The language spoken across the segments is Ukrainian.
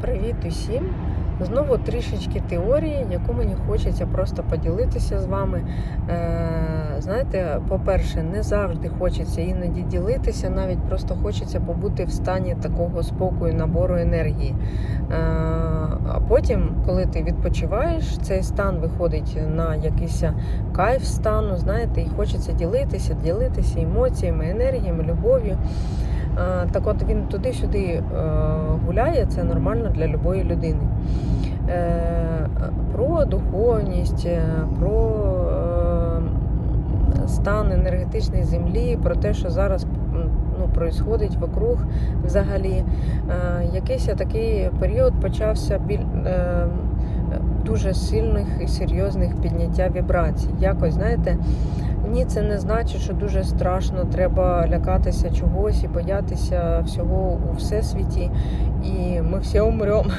Привіт усім! Знову трішечки теорії, яку мені хочеться просто поділитися з вами. Е, знаєте, по-перше, не завжди хочеться іноді ділитися, навіть просто хочеться побути в стані такого спокою, набору енергії. Е, а потім, коли ти відпочиваєш, цей стан виходить на якийсь кайф стану, знаєте, і хочеться ділитися, ділитися емоціями, енергіями, любов'ю. Е, Так от він туди-сюди е, гуляє, це нормально для любої людини. Е, Про духовність, про стан енергетичної землі, про те, що зараз ну, происходить вокруг взагалі. Якийсь такий період почався біль. Дуже сильних і серйозних підняття вібрацій. Якось, знаєте, ні, це не значить, що дуже страшно, треба лякатися чогось і боятися всього у всесвіті. І ми всі умремо,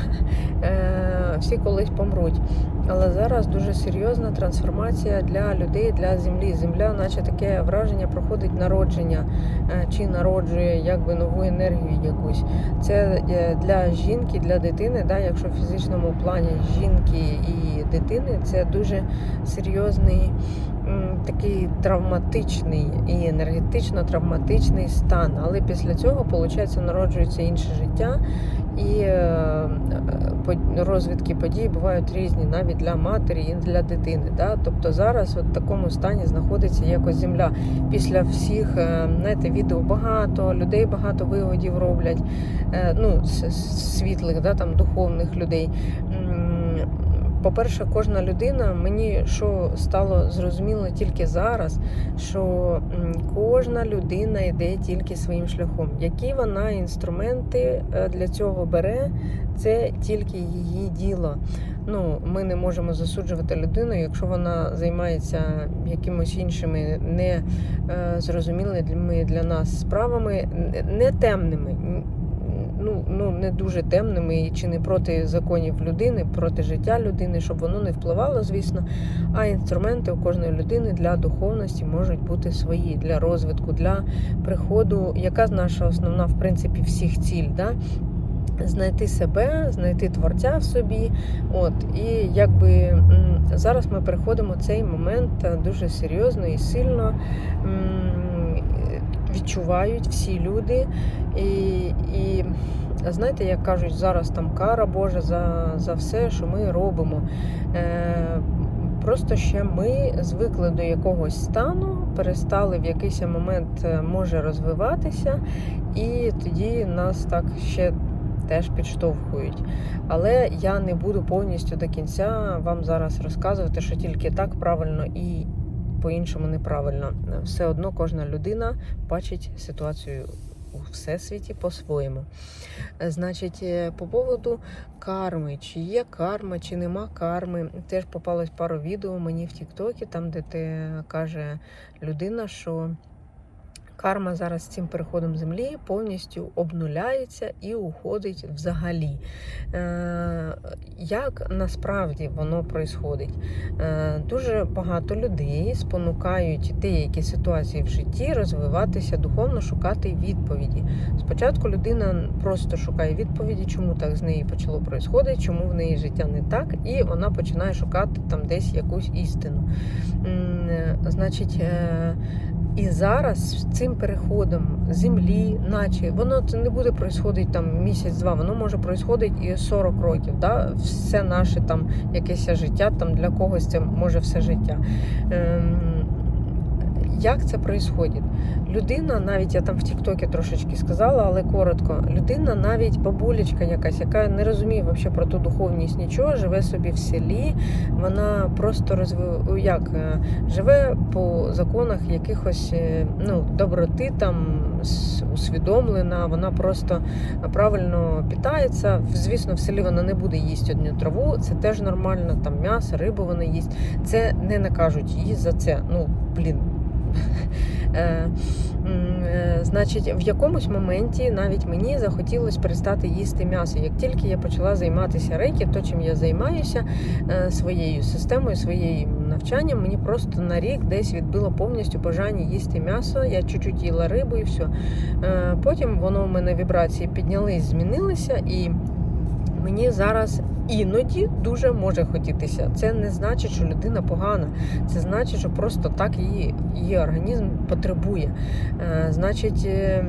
Е, всі колись помруть. Але зараз дуже серйозна трансформація для людей, для землі. Земля, наче таке враження, проходить народження е, чи народжує якби нову енергію якусь. Це е, для жінки, для дитини, да, якщо в фізичному плані жінки і дитини, це дуже серйозний такий травматичний і енергетично травматичний стан. Але після цього, виходить, народжується інше життя. І е, е, розвідки подій бувають різні навіть для матері і для дитини. Да? Тобто зараз от в такому стані знаходиться якось земля. Після всіх е, знаєте, відео багато, людей багато виводів роблять, ну, світлих, да, там, духовних людей. По-перше, кожна людина, мені що стало зрозуміло тільки зараз, що кожна людина йде тільки своїм шляхом. Які вона інструменти е, для цього бере, це тільки її діло. Ну, ми не можемо засуджувати людину, якщо вона займається якимось іншими не е, зрозумілими для нас справами, не темними. Ну, ну не дуже темними чи не проти законів людини, проти життя людини, щоб воно не впливало, звісно. А інструменти у кожної людини для духовності можуть бути свої для розвитку, для приходу. Яка наша основна, в принципі, всіх ціль? Да? Знайти себе, знайти творця в собі. От і якби зараз ми переходимо цей момент дуже серйозно і сильно відчувають всі люди. І, і знаєте, як кажуть, зараз там кара Божа за, за все, що ми робимо. Е, Просто ще ми звикли до якогось стану, перестали в якийсь момент е, може розвиватися, і тоді нас так ще теж підштовхують. Але я не буду повністю до кінця вам зараз розказувати, що тільки так правильно і по-іншому неправильно. Все одно кожна людина бачить ситуацію у всесвіті по-своєму. Значить, е, по поводу карми, чи є карма, чи нема карми. Теж попалось пару відео мені в Тіктокі, там, де те каже людина, що карма зараз цим переходом землі повністю обнуляється і уходить взагалі. Е, Як насправді воно происходить? Е, Дуже багато людей спонукають деякі ситуації в житті розвиватися духовно, шукати відповіді. Спочатку людина просто шукає відповіді, чому так з нею почало происходити, чому в неї життя не так, і вона починає шукати там десь якусь істину. Е, Значить, і зараз цим переходом землі, наче воно це не буде происходити там місяць-два, воно може происходити і 40 років. Да? Все наше там якесь життя, там для когось це може все життя. Ем, як це происходить? Людина, навіть я там в Тіктокі трошечки сказала, але коротко. Людина, навіть бабулечка якась, яка не розуміє взагалі про ту духовність нічого, живе собі в селі. Вона просто розв... як е, живе по законах якихось е, ну, доброти, там усвідомлена. Вона просто правильно питається. Звісно, в селі вона не буде їсти одну траву. Це теж нормально. Там м'ясо, рибу вона їсть. Це не накажуть їй за це. Ну блін. Е, е, Значить, в якомусь моменті навіть мені захотілося перестати їсти м'ясо. Як тільки я почала займатися рейки, то чим я займаюся е, своєю системою, своєю навчанням, мені просто на рік десь відбило повністю бажання їсти м'ясо. Я чуть-чуть їла рибу і все. Потім воно в мене вібрації піднялись, змінилися і. Мені зараз іноді дуже може хотітися. Це не значить, що людина погана. Це значить, що просто так її, її організм потребує. Е, значить, е,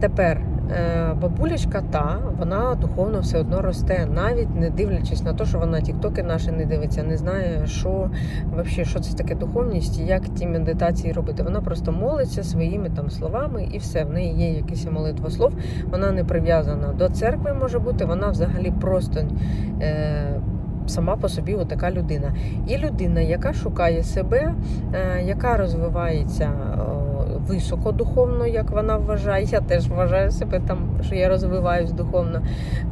тепер е, бабулечка та вона духовно все одно росте, навіть не дивлячись на те, що вона тіктоки наші не дивиться, не знає, що взагалі, що це таке духовність і як ті медитації робити. Вона просто молиться своїми там словами і все. В неї є якийсь молитвослов. Вона не прив'язана до церкви, може бути. Вона взагалі просто. Е, Сама по собі така людина. І людина, яка шукає себе, е, яка розвивається високо духовно, як вона вважає. Я теж вважаю себе там, що я розвиваюсь духовно.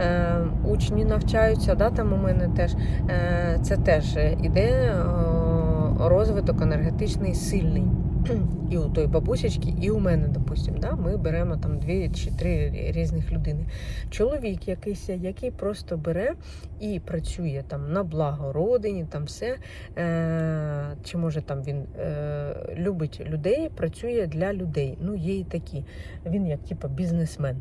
Е, Учні навчаються, да, там у мене теж е, це теж іде розвиток енергетичний сильний. І у той бабусечки, і у мене, допустим, да, ми беремо там дві чи три різних людини. Чоловік якийсь, який просто бере і працює там на благо родині, там все. Е, Чи може там він е, любить людей, працює для людей. Ну, є і такі. Він як типу, бізнесмен.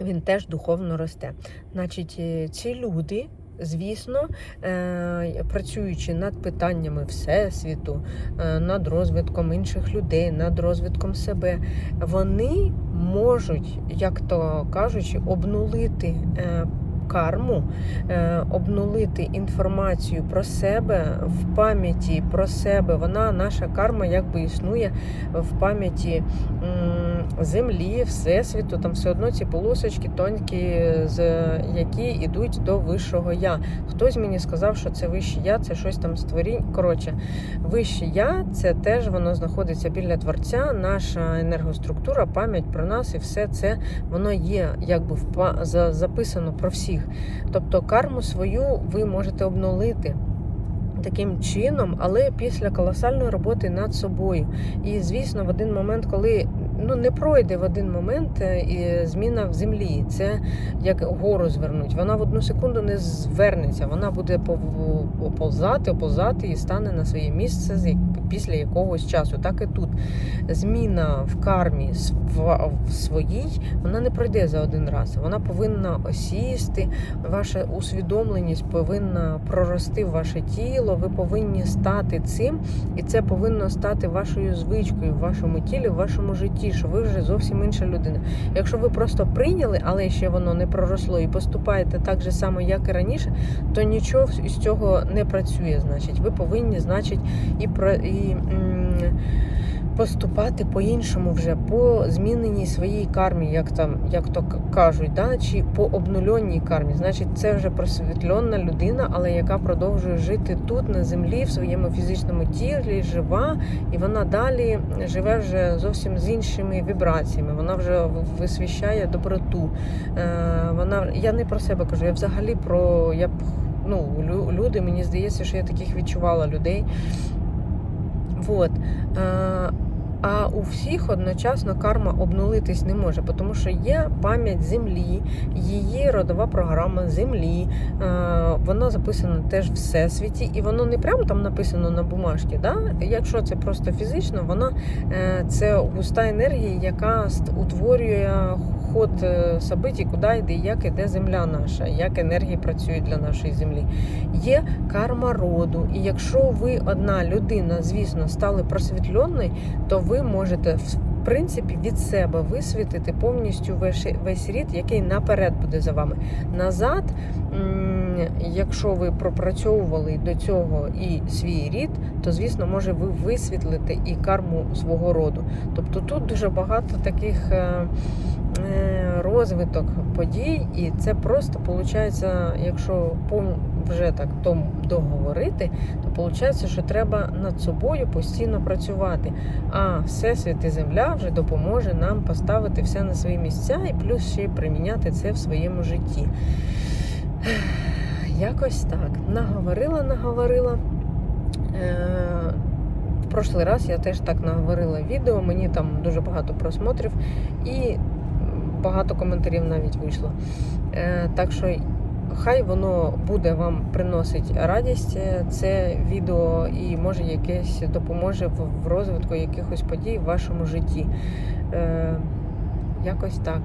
Він теж духовно росте. Значить, е, ці люди. Звісно, е, працюючи над питаннями всесвіту, е, над розвитком інших людей, над розвитком себе, вони можуть, як то кажучи, обнулити е, карму, обнулити інформацію про себе в пам'яті про себе. Вона, наша карма, якби існує в пам'яті землі, всесвіту. Там все одно ці полосочки тонькі, з які йдуть до вищого я. Хтось мені сказав, що це вище я, це щось там створінь. Коротше, вище я це теж воно знаходиться біля творця, наша енергоструктура, пам'ять про нас і все це воно є якби за- записано про всіх. Тобто карму свою ви можете обнулити. Таким чином, але після колосальної роботи над собою. І звісно, в один момент, коли ну не пройде в один момент е, і зміна в землі, це як гору звернуть. Вона в одну секунду не звернеться, вона буде оползати, оползати і стане на своє місце з після якогось часу. Так і тут зміна в кармі в своїй, вона не пройде за один раз. Вона повинна осісти, ваша усвідомленість повинна прорости в ваше тіло. Ви повинні стати цим, і це повинно стати вашою звичкою в вашому тілі, в вашому житті, що ви вже зовсім інша людина. Якщо ви просто прийняли, але ще воно не проросло, і поступаєте так же само, як і раніше, то нічого з цього не працює. Значить, ви повинні, значить, і про Поступати по-іншому вже по зміненій своїй кармі, як там, як то кажуть, да? чи по обнульонній кармі. Значить, це вже просвітлена людина, але яка продовжує жити тут, на землі, в своєму фізичному тілі, жива, і вона далі живе вже зовсім з іншими вібраціями. Вона вже висвіщає доброту. Е, вона я не про себе кажу, я взагалі про я ну люди. Мені здається, що я таких відчувала людей. Вот. А у всіх одночасно карма обнулитись не може, тому що є пам'ять землі, її родова програма землі. е, Вона записана теж в всесвіті, і воно не прямо там написано на бумажці. Да? Якщо це просто фізично, вона е, це густа енергія, яка утворює ход е, событий, куди йде, як іде земля наша, як енергії працюють для нашої землі. Є карма роду, і якщо ви одна людина, звісно, стали просвітленою, то ви можете в принципі від себе висвітити повністю весь, весь рід, який наперед буде за вами. Назад, якщо ви пропрацьовували до цього і свій рід, то звісно, може ви висвітлите і карму свого роду. Тобто тут дуже багато таких. е, е, Розвиток подій, і це просто виходить, якщо вже так договорити, то виходить, що треба над собою постійно працювати. А Всесвіт і земля вже допоможе нам поставити все на свої місця і плюс ще й приміняти це в своєму житті. Якось так. Наговорила, наговорила. Е, В прошлий раз я теж так наговорила відео, мені там дуже багато просмотрів і багато коментарів навіть вийшло. Е, Так що хай воно буде вам приносить радість е, це відео і може якесь допоможе в розвитку якихось подій в вашому житті. Е, Якось так.